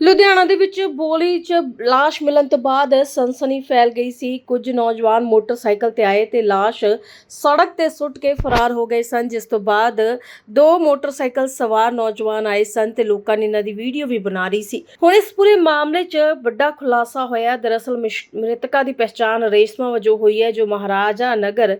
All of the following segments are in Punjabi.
ਲੁਧਿਆਣਾ ਦੇ ਵਿੱਚ ਬੋਲੀ 'ਚ ਲਾਸ਼ ਮਿਲਣ ਤੋਂ ਬਾਅਦ ਸਨਸਨੀ ਫੈਲ ਗਈ ਸੀ। ਕੁਝ ਨੌਜਵਾਨ ਮੋਟਰਸਾਈਕਲ ਤੇ ਆਏ ਤੇ ਲਾਸ਼ ਸੜਕ ਤੇ ਸੁੱਟ ਕੇ ਫਰਾਰ ਹੋ ਗਏ ਸਨ, ਜਿਸ ਤੋਂ ਬਾਅਦ ਦੋ ਮੋਟਰਸਾਈਕਲ ਸਵਾਰ ਨੌਜਵਾਨ ਆਏ ਸਨ ਤੇ ਲੋਕਾਂ ਨੇ ਇਹਨਾਂ ਦੀ ਵੀਡੀਓ ਵੀ ਬਣਾ ਰਹੀ ਸੀ। ਹੁਣ ਇਸ ਪੂਰੇ ਮਾਮਲੇ 'ਚ ਵੱਡਾ ਖੁਲਾਸਾ ਹੋਇਆ। ਦਰਅਸਲ ਮਿਸ਼- ਮ੍ਰਿਤਕਾ ਦੀ ਪਛਾਣ ਰੇਸ਼ਮਾ ਵਜੋਂ ਹੋਈ ਹੈ, ਜੋ ਮਹਾਰਾਜਾ ਨਗਰ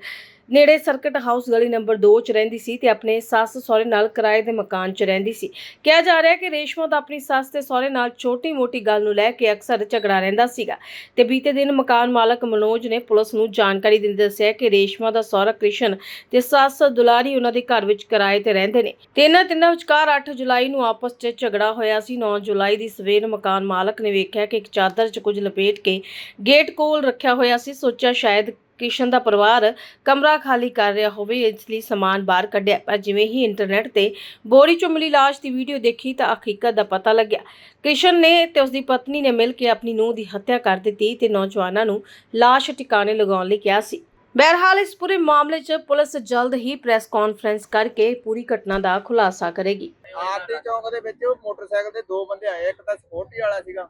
ਨੇੜੇ ਸਰਕਟ ਹਾਊਸ ਗਲੀ ਨੰਬਰ 2 ਚ ਰਹਿੰਦੀ ਸੀ ਤੇ ਆਪਣੇ ਸੱਸ ਸਹੁਰੇ ਨਾਲ ਕਿਰਾਏ ਦੇ ਮਕਾਨ 'ਚ ਰਹਿੰਦੀ ਸੀ। ਕਿਹਾ ਜਾ ਰਿਹਾ ਕਿ ਰੇਸ਼ਮਾ ਦਾ ਆਪਣੀ ਸੱਸ ਤੇ ਸਹੁਰੇ ਨਾਲ ਛੋਟੀ-ਮੋਟੀ ਗੱਲ ਨੂੰ ਲੈ ਕੇ ਅਕਸਰ ਝਗੜਾ ਰਹਿੰਦਾ ਸੀਗਾ ਤੇ ਬੀਤੇ ਦਿਨ ਮਕਾਨ ਮਾਲਕ ਮਨੋਜ ਨੇ ਪੁਲਿਸ ਨੂੰ ਜਾਣਕਾਰੀ ਦਿੰਦੇ ਦੱਸਿਆ ਕਿ ਰੇਸ਼ਮਾ ਦਾ ਸਹੁਰਾ ਕ੍ਰਿਸ਼ਨ ਤੇ ਸੱਸ ਦੁਲਾਰੀ ਉਹਨਾਂ ਦੇ ਘਰ ਵਿੱਚ ਕਿਰਾਏ ਤੇ ਰਹਿੰਦੇ ਨੇ। ਤੇ ਇਹਨਾਂ ਤਿੰਨਾਂ ਵਿਚਕਾਰ 8 ਜੁਲਾਈ ਨੂੰ ਆਪਸ 'ਚ ਝਗੜਾ ਹੋਇਆ ਸੀ। 9 ਜੁਲਾਈ ਦੀ ਸਵੇਰ ਮਕਾਨ ਮਾਲਕ ਨੇ ਵੇਖਿਆ ਕਿ ਇੱਕ ਚਾਦਰ 'ਚ ਕੁਝ ਲਪੇਟ ਕੇ ਗੇਟ ਕੋਲ ਰੱਖਿਆ ਹੋਇਆ ਸੀ। ਸੋਚਿਆ ਸ਼ਾਇਦ ਕ੍ਰਿਸ਼ਨ ਦਾ ਪਰਿਵਾਰ ਕਮਰਾ ਖਾਲੀ ਕਰ ਰਿਹਾ ਹੋਵੇ, ਇਸ ਲਈ ਸਮਾਨ ਬਾਹਰ ਕੱਢਿਆ। ਪਰ ਜਿਵੇਂ ਹੀ ਇੰਟਰਨੈਟ ਤੇ ਬੋਰੀ ਚੋਂ ਮਿਲੀ ਲਾਸ਼ ਦੀ ਵੀਡੀਓ ਦੇਖੀ ਤਾਂ ਹਕੀਕਤ ਦਾ ਪਤਾ ਲੱਗਿਆ। ਕ੍ਰਿਸ਼ਨ ਨੇ ਤੇ ਉਸ ਦੀ ਪਤਨੀ ਨੇ ਮਿਲ ਕੇ ਆਪਣੀ ਨੂੰਹ ਦੀ ਹੱਤਿਆ ਕਰ ਦਿੱਤੀ ਤੇ ਨੌਜਵਾਨਾਂ ਨੂੰ ਲਾਸ਼ ਟਿਕਾਣੇ ਲਗਾਉਣ ਲਈ ਕਿਹਾ ਸੀ। ਬਹਰਹਾਲ, ਇਸ ਪੂਰੇ ਮਾਮਲੇ 'ਚ ਪੁਲਿਸ ਜਲਦ ਹੀ ਪ੍ਰੈਸ ਕਾਨਫਰੰਸ ਕਰਕੇ ਪੂਰੀ ਘਟਨਾ ਦਾ ਖੁਲਾਸਾ ਕਰੇਗੀ। ਆਰਤੀ ਚੌਂਕ ਦੇ ਵਿੱਚ ਮੋਟਰਸਾਈਕਲ ਤੇ ਦੋ ਬੰਦੇ ਆਏ, ਇੱਕ ਤਾਂ ਸਪੋਰਟੀ ਵਾਲਾ ਸੀਗਾ।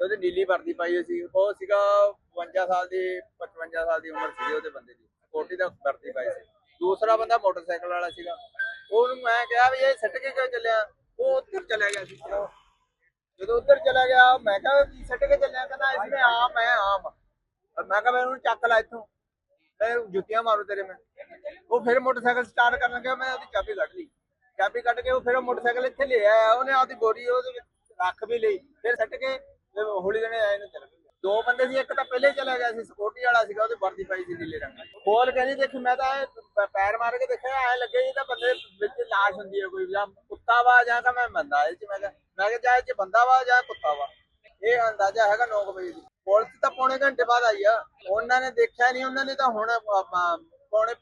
ਤੇ ਉਹਦੀ ਨੀਲੀ ਵਰਦੀ ਪਾਈ ਹੋਈ ਸੀ। ਉਹ ਸੀਗਾ 52 ਸਾਲ ਦੀ 55 ਸਾਲ ਦੀ ਉਮਰ ਸੀ ਉਹਦੇ ਬੰਦੇ ਦੀ। ਸਪੋਰਟੀ ਦਾ ਵਰਦੀ ਪਾਈ ਸੀ। ਦੂਸਰਾ ਬੰਦਾ ਮੋਟਰਸਾਈਕਲ ਵਾਲਾ ਸੀਗਾ। ਉਹਨੂੰ ਮੈਂ ਕਿਹਾ ਵੀ ਇਹ ਸਿੱਟ ਕੇ ਕਿਉਂ ਚੱਲਿਆ? ਉਹ ਉੱਧਰ ਚਲਾ ਗਿਆ ਸੀ। ਜਦੋਂ ਉੱਧਰ ਚਲਾ ਗਿਆ, ਮੈਂ ਕਿਹਾ ਕੀ ਸਿੱਟ ਕੇ ਚੱਲਿਆ? ਕਹਿੰਦਾ ਇਸਮੇ ਆਮ ਹੈ, ਆਮ। ਮੈਂ ਕਿਹਾ ਮੈਂ ਉਹਨੂੰ ਚੱਕ ਲਾ ਇੱਥੋਂ। ਤੇ ਜੁੱਤੀਆਂ ਮਾਰੂ ਤੇਰੇ ਮੈਂ। ਉਹ ਫਿਰ ਮੋਟਰਸਾਈਕਲ ਸਟਾਰਟ ਕਰਨ ਲੱਗਿਆ, ਮੈਂ ਉਹਦੀ ਚਾਬੀ ਕੱਢ ਲਈ। ਚਾਬੀ ਕੱਢ ਕੇ ਉਹ ਫਿਰ ਮੋਟਰਸਾਈਕਲ ਇੱਥੇ ਲੈ ਆਇਆ। ਉਹਨੇ ਆਪਦੀ ਬੋਰੀ ਉਹਦੇ ਵਿੱਚ ਰੱਖ ਵੀ ਲਈ। ਫਿਰ ਸੱਟ ਕੇ ਹੌਲੀ ਜਣੇ ਆਏ ਨੂੰ ਚਲ ਗਏ ਦੋ ਬੰਦੇ ਸੀ, ਇੱਕ ਤਾਂ ਪਹਿਲੇ ਚਲਾ ਗਿਆ ਸੀ ਸਕਿਉਰਟੀ ਵਾਲਾ ਸੀਗਾ, ਉਹਦੀ ਵਰਦੀ ਪਾਈ ਸੀ ਨੀਲੇ ਰੰਗ ਦੀ। ਖੋਲ ਕੇ ਦੇਖੀ, ਮੈਂ ਤਾਂ ਇਹ ਪੈਰ ਮਾਰ ਕੇ ਦੇਖਿਆ, ਐ ਲੱਗੇ ਜੀ ਤਾਂ ਬੰਦੇ ਵਿੱਚ ਲਾਸ਼ ਹੁੰਦੀ ਹੈ ਕੋਈ, ਜਾਂ ਕੁੱਤਾ ਵਾ, ਜਾਂ ਤਾਂ ਮੈਂ ਬੰਦਾ, ਇਹ ਚ ਮੈਂ ਕਿਹਾ ਮੈਂ ਕਿਹਾ, ਜਾਂ ਇਹ ਚ ਬੰਦਾ ਵਾ, ਜਾਂ ਕੁੱਤਾ ਵਾ। ਇਹ ਅੰਦਾਜ਼ਾ ਹੈਗਾ 9 ਵਜੇ ਦੀ। ਪੁਲਿਸ ਤਾਂ ਪੌਣੇ ਘੰਟੇ ਬਾਅਦ ਆਈ ਆ। ਉਹਨਾਂ ਨੇ ਦੇਖਿਆ ਨਹੀਂ, ਉਹਨਾਂ ਨੇ ਤਾਂ ਹੁਣ ਪੌਣੇ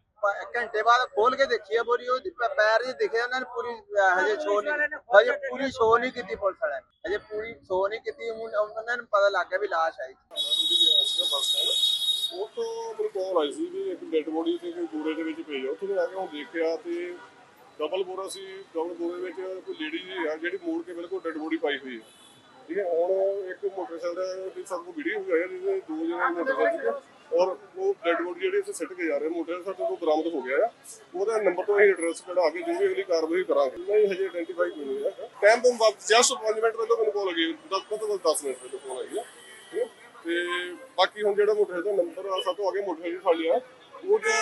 ਘੰਟੇ ਬਾਅਦ ਖੋਲ ਕੇ ਦੇਖੀ ਆ ਬੋਰੀ ਉਹਦੀ ਪ- ਪੈਰ ਜੀ ਦਿਖੇ ਉਹਨਾਂ ਨੇ ਪੂਰੀ ਹਜੇ ਸ਼ੋ ਨਹੀਂ ਹਜੇ ਪੂਰੀ ਸ਼ੋ ਨਹੀਂ ਕੀਤੀ ਪੁਲਿਸ ਵਾਲਿਆਂ ਨੇ। ਹਜੇ ਪੂਰੀ ਸ਼ੋ ਨਹੀਂ ਕੀਤੀ ਹੁਣ ਉਹਨਾਂ ਨੂੰ ਪਤਾ ਲੱਗ ਗਿਆ ਵੀ ਲਾਸ਼ ਆਈ ਉਹ ਤੋਂ ਮੈਨੂੰ ਕਾਲ ਆਈ ਸੀ ਵੀ ਇੱਕ ਡੈੱਡ ਬੋਡੀ ਸੀ ਕੋਈ ਬੋਰੇ ਦੇ ਵਿੱਚ ਪਈ ਆ। ਉੱਥੇ ਆ ਕੇ ਹੁਣ ਦੇਖਿਆ ਤੇ ਡਬਲ ਬੋਰਾ ਸੀ ਡਬਲ ਬੋਰੇ ਵਿੱਚ ਕੋਈ ਲੇਡੀ ਜੀ ਆ ਜਿਹੜੀ ਮੋੜ ਕੇ ਬਿਲਕੁਲ ਡੈੱਡ ਬੋਡੀ ਪਾਈ ਹੋਈ ਹੈ ਠੀਕ ਹੈ ਹੁਣ ਇੱਕ ਮੋਟਰਸਾਈਕਲ ਦੀ ਸਾਨੂੰ ਵੀਡੀਓ ਵੀ ਆਇਆ ਜਿਹਦੇ ਦੋ ਜਣੇ ਮੋਟਰਸਾਈਕਲ ਤੇ ਔਰ ਉਹ ਡੈੱਡ ਬੋਡੀ ਜਿਹੜੀ ਇੱਥੇ ਸਿੱਟ ਕੇ ਜਾ ਰਹੇ, ਮੋਟਰਸਾਈਕਲ ਸਾਡੇ ਕੋਲ ਬਰਾਮਦ ਹੋ ਗਿਆ ਆ। ਉਹਦਾ ਨੰਬਰ ਤੋਂ ਅਸੀਂ ਐਡਰੈਸ ਕਢਾ ਕੇ ਜੋ ਵੀ ਅਗਲੀ ਕਾਰਵਾਈ ਕਰਾਂਗੇ। ਨਹੀਂ, ਹਜੇ ਆਇਡੈਂਟੀਫਾਈ ਕੋਈ ਨਹੀਂ ਹੈ ਟਾਈਮ ਤੋਂ ਬਾਅਦ ਜਸਟ 5 ਮਿੰਟ ਪਹਿਲਾਂ ਮੈਨੂੰ ਕਾਲ ਲੱਗੀ 10 ਤੋਂ 10 ਮਿੰਟ ਪਹਿਲਾਂ ਕਾਲ ਆਈ ਆ ਤੇ ਬਾਕੀ ਹੁਣ ਜਿਹੜਾ ਮੋਟਰਸਾਈਕਲ ਦਾ ਨੰਬਰ ਆ ਸਭ ਤੋਂ ਅੱਗੇ ਮੋਟਰਸਾਈਕਲ ਖਾਲੀ ਆ ਉਹਦਾ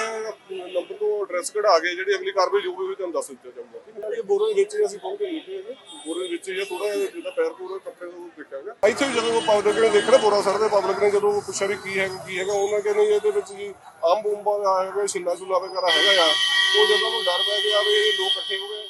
ਨੰਬਰ ਤੋਂ ਐਡਰੈਸ ਕਢਾ ਕੇ ਜਿਹੜੀ ਅਗਲੀ ਕਾਰਵਾਈ ਜੋ ਵੀ ਹੋਈ ਤੁਹਾਨੂੰ ਦੱਸ ਦਿੱਤਾ ਜਾਊਗਾ। ਇਹ ਬੋਰੇ ਦੇ ਵਿੱਚ ਅਸੀਂ ਪਹੁੰਚ ਕੇ ਬੋਰੇ ਵਿੱਚ ਹੀ ਥੋੜਾ ਜਿਹਾ ਪੈਰ ਪੂਰਾ ਇੱਥੇ ਵੀ ਜਦੋਂ ਪਬਲਿਕ ਨੇ ਦੇਖਣਾ ਬੋਰਾ ਸਰ ਦੇ ਪਬਲਿਕ ਨੇ ਜਦੋਂ ਪੁੱਛਿਆ ਵੀ ਕੀ ਹੈਗਾ ਕੀ ਹੈਗਾ, ਉਹਨਾਂ ਕਹਿੰਦੇ ਜੀ ਇਹਦੇ ਵਿੱਚ ਜੀ ਆਮ ਬੂੰਬਾ ਦਾ ਹੈਗਾ ਛਿੱਲਾ ਛੁੱਲਾ ਵਗੈਰਾ ਹੈਗਾ ਆ। ਉਹ ਜਦੋਂ ਨੂੰ ਡਰ ਪੈ ਗਿਆ ਵੀ ਇਹ ਲੋਕ ਇਕੱਠੇ ਹੋ ਗਏ